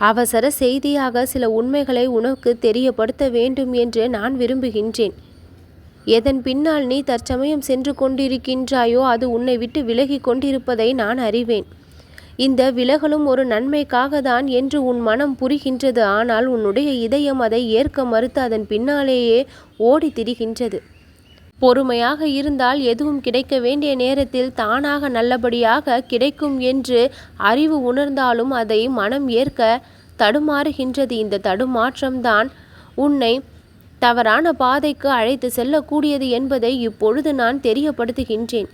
அவசர செய்தியாக சில உண்மைகளை உனக்கு தெரியப்படுத்த வேண்டும் என்று நான் விரும்புகின்றேன். எதன் பின்னால் நீ தற்சமயம் சென்று கொண்டிருக்கின்றாயோ அது உன்னை விட்டு விலகி கொண்டிருப்பதை நான் அறிவேன். இந்த விலகலும் ஒரு நன்மைக்காக தான் என்று உன் மனம் புரிகின்றது ஆனால் உன்னுடைய இதயம் அதை ஏற்க மறுத்து அதன் பின்னாலேயே ஓடி திரிகின்றது. பொறுமையாக இருந்தால் எதுவும் கிடைக்க வேண்டிய நேரத்தில் தானாக நல்லபடியாக கிடைக்கும் என்று அறிவு உணர்ந்தாலும் அதை மனம் ஏற்க தடுமாறுகின்றது. இந்த தடுமாற்றம்தான் உன்னை தவறான பாதைக்கு அழைத்து செல்லக்கூடியது என்பதை இப்பொழுது நான் தெரியப்படுத்துகின்றேன்.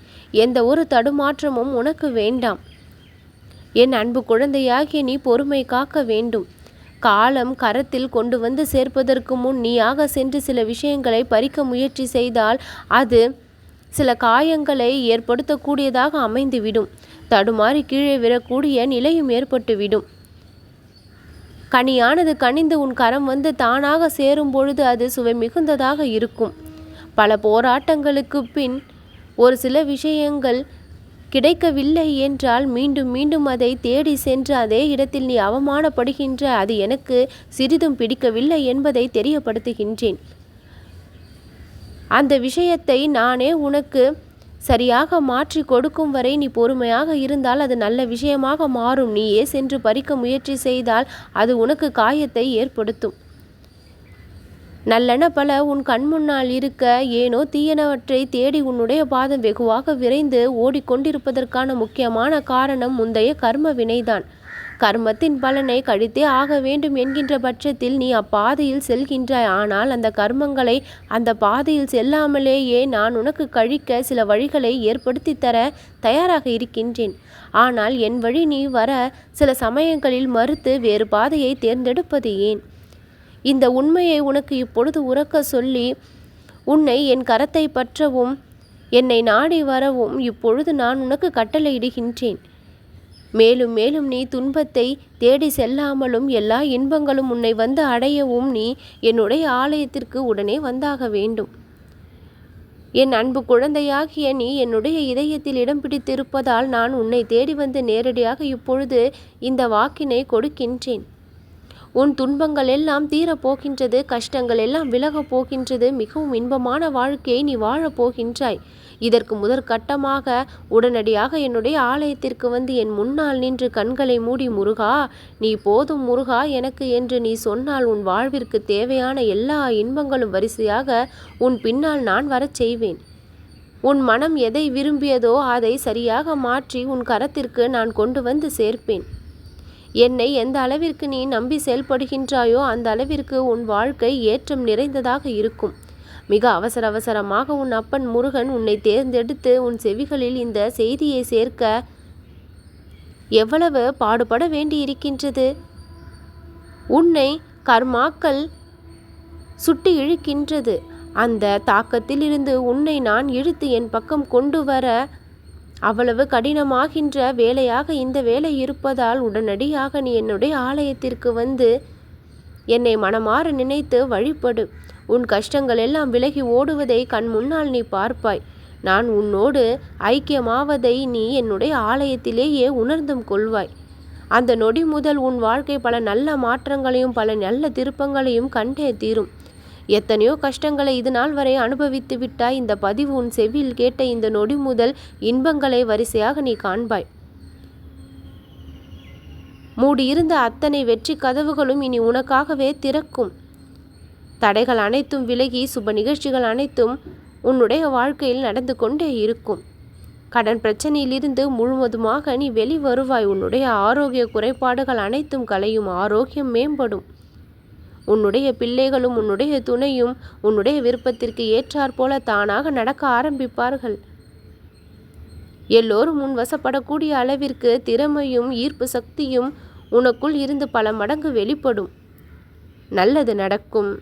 எந்த ஒரு தடுமாற்றமும் உனக்கு வேண்டாம். என் அன்பு குழந்தையாகிய நீ பொறுமை காக்க வேண்டும். காலம் கரத்தில் கொண்டு வந்து சேர்ப்பதற்கு முன் நீயாக சென்று சில விஷயங்களை பறிக்க முயற்சி செய்தால் அது சில காயங்களை ஏற்படுத்தக்கூடியதாக அமைந்துவிடும். தடுமாறி கீழே விழக்கூடிய நிலையும் ஏற்பட்டுவிடும். கனியானது கனிந்து உன் கரம் வந்து தானாக சேரும் பொழுது அது சுவை மிகுந்ததாக இருக்கும். பல போராட்டங்களுக்கு பின் ஒரு சில விஷயங்கள் கிடைக்கவில்லை என்றால் மீண்டும் மீண்டும் அதை தேடி சென்று அதே இடத்தில் நீ அவமானப்படுகின்ற அது எனக்கு சிறிதும் பிடிக்கவில்லை என்பதை தெரியப்படுத்துகின்றேன். அந்த விஷயத்தை நானே உனக்கு சரியாக மாற்றி கொடுக்கும் வரை நீ பொறுமையாக இருந்தால் அது நல்ல விஷயமாக மாறும். நீயே சென்று பறிக்க முயற்சி செய்தால் அது உனக்கு காயத்தை ஏற்படுத்தும். நல்லென பல உன் கண் முன்னால் இருக்க ஏனோ தீயனவற்றை தேடி உன்னுடைய பாதம் வெகுவாக விரைந்து ஓடிக்கொண்டிருப்பதற்கான முக்கியமான காரணம் முந்தைய கர்ம வினைதான். கர்மத்தின் பலனை கழித்தே ஆக வேண்டும் என்கின்ற பட்சத்தில் நீ அப்பாதையில் செல்கின்றாய். ஆனால் அந்த கர்மங்களை அந்த பாதையில் செல்லாமலேயே நான் உனக்கு கழிக்க சில வழிகளை ஏற்படுத்தி தர தயாராக இருக்கின்றேன். ஆனால் என் வழி நீ வர சில சமயங்களில் மறுத்து வேறு பாதையை தேர்ந்தெடுப்பது ஏன்? இந்த உண்மையை உனக்கு இப்பொழுது உறக்க சொல்லி உன்னை என் கரத்தை பற்றவும் என்னை நாடி வரவும் இப்பொழுது நான் உனக்கு கட்டளையிடுகின்றேன். மேலும் மேலும் நீ துன்பத்தை தேடி செல்லாமலும் எல்லா இன்பங்களும் உன்னை வந்து அடையவும் நீ என்னுடைய ஆலயத்திற்கு உடனே வந்தாக வேண்டும். என் அன்பு குழந்தையாகிய நீ என்னுடைய இதயத்தில் இடம் பிடித்திருப்பதால் நான் உன்னை தேடி வந்து நேரடியாக இப்பொழுது இந்த வாக்கினை கொடுக்கின்றேன். உன் துன்பங்கள் எல்லாம் தீரப் போகின்றது கஷ்டங்கள் எல்லாம் விலகப் போகின்றது மிகவும் இன்பமான வாழ்க்கையை நீ வாழப் போகின்றாய். இதற்கு முதற்கட்டமாக உடனடியாக என்னுடைய ஆலயத்திற்கு வந்து என் முன்னால் நின்று கண்களை மூடி முருகா நீ போதும் முருகா எனக்கு என்று நீ சொன்னால் உன் வாழ்விற்கு தேவையான எல்லா இன்பங்களும் வரிசையாக உன் பின்னால் நான் வரச் செய்வேன். உன் மனம் எதை விரும்பியதோ அதை சரியாக மாற்றி உன் கரத்திற்கு நான் கொண்டு வந்து சேர்ப்பேன். என்னை எந்த அளவிற்கு நீ நம்பி செயல்படுகின்றாயோ அந்த அளவிற்கு உன் வாழ்க்கை ஏற்றம் நிறைந்ததாக இருக்கும். மிக அவசர அவசரமாக உன் அப்பன் முருகன் உன்னை தேர்ந்தெடுத்து உன் செவிகளில் இந்த செய்தியை சேர்க்க எவ்வளவு பாடுபட வேண்டியிருக்கின்றது? உன்னை கர்மாக்கள் சுட்டி இழுக்கின்றது. அந்த தாக்கத்திலிருந்து உன்னை நான் இழுத்து என் பக்கம் கொண்டு வர அவ்வளவு கடினமாகின்ற வேலையாக இந்த வேலை இருப்பதால் உடனடியாக நீ என்னுடைய ஆலயத்திற்கு வந்து என்னை மனமாற நினைத்து வழிபடு. உன் கஷ்டங்கள் எல்லாம் விலகி ஓடுவதை கண் முன்னால் நீ பார்ப்பாய். நான் உன்னோடு ஐக்கியமாவதை நீ என்னுடைய ஆலயத்திலேயே உணர்ந்தும் கொள்வாய். அந்த நொடி முதல் உன் வாழ்க்கை பல நல்ல மாற்றங்களையும் பல நல்ல திருப்பங்களையும் கண்டே தீரும். எத்தனையோ கஷ்டங்களை இது நாள் வரை அனுபவித்து விட்டாய். இந்த பதிவு உன் செவியில் கேட்ட இந்த நொடி முதல் இன்பங்களை வரிசையாக நீ காண்பாய். மூடியிருந்த அத்தனை வெற்றி கதவுகளும் இனி உனக்காகவே திறக்கும். தடைகள் அனைத்தும் விலகி சுப நிகழ்ச்சிகள் அனைத்தும் உன்னுடைய வாழ்க்கையில் நடந்து கொண்டே இருக்கும். கடன் பிரச்சனையிலிருந்து முழுவதுமாக நீ வெளி வருவாய் உன்னுடைய ஆரோக்கிய குறைபாடுகள் அனைத்தும் கலையும் ஆரோக்கியம் மேம்படும். உன்னுடைய பிள்ளைகளும் உன்னுடைய துணையும் உன்னுடைய விருப்பத்திற்கு ஏற்றாற்போல தானாக நடக்க ஆரம்பிப்பார்கள். எல்லோரும் உன் வசப்படக்கூடிய அளவிற்கு திறமையும் ஈர்ப்பு சக்தியும் உனக்குள் இருந்து பல மடங்கு வெளிப்படும். நல்லது நடக்கும்.